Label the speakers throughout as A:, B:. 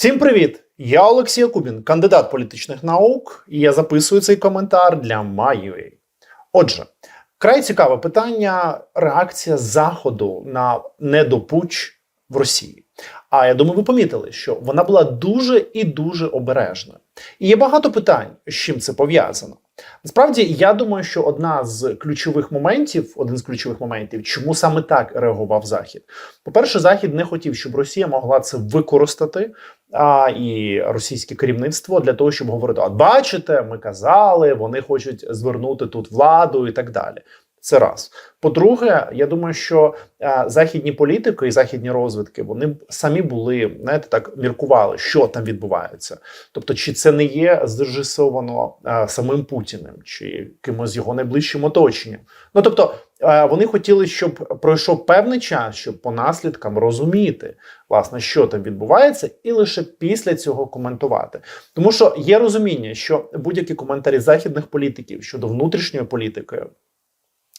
A: Всім привіт! Я Олексій Кубін, кандидат політичних наук, і я записую цей коментар для MyUA. Отже, край цікаве питання: реакція Заходу на недопуч в Росії. А я думаю, ви помітили, що вона була дуже і дуже обережною. І є багато питань, з чим це пов'язано. Насправді, я думаю, що одна з ключових моментів, один з ключових моментів, чому саме так реагував Захід. По-перше, Захід не хотів, щоб Росія могла це використати, а і російське керівництво для того, щоб говорити: от бачите, ми казали, вони хочуть звернути тут владу і так далі. Це раз. По-друге, я думаю, що е, західні політики і західні розвідки вони самі були, знаєте, так міркували, що там відбувається. Тобто, чи це не є зрежисовано е, самим Путіним, чи кимось його найближчим оточенням. Ну тобто, е, вони хотіли, щоб пройшов певний час, щоб по наслідкам розуміти, власне, що там відбувається, і лише після цього коментувати. Тому що є розуміння, що будь-які коментарі західних політиків щодо внутрішньої політики.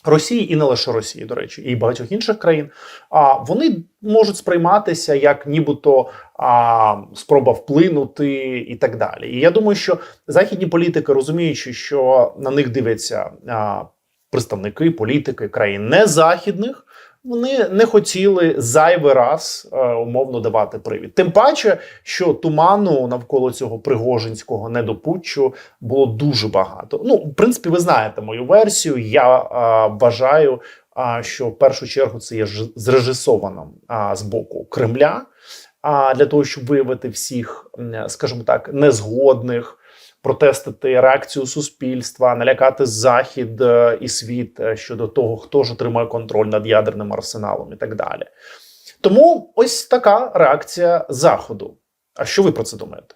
A: Росії і не лише Росії, до речі, і багатьох інших країн. А вони можуть сприйматися як нібито а, спроба вплинути і так далі. І я думаю, що західні політики, розуміючи, що на них дивляться представники політики країн незахідних, вони не хотіли зайвий раз е, умовно давати привід. Тим паче, що туману навколо цього пригожинського недопутчу було дуже багато. Ну, в принципі, ви знаєте мою версію. Я е, вважаю, е, що в першу чергу це є зрежисовано е, з боку Кремля. А для того, щоб виявити всіх, скажімо так, незгодних, протестити реакцію суспільства, налякати захід е, і світ е, щодо того, хто ж отримає контроль над ядерним арсеналом і так далі. Тому ось така реакція заходу. А що ви про це думаєте?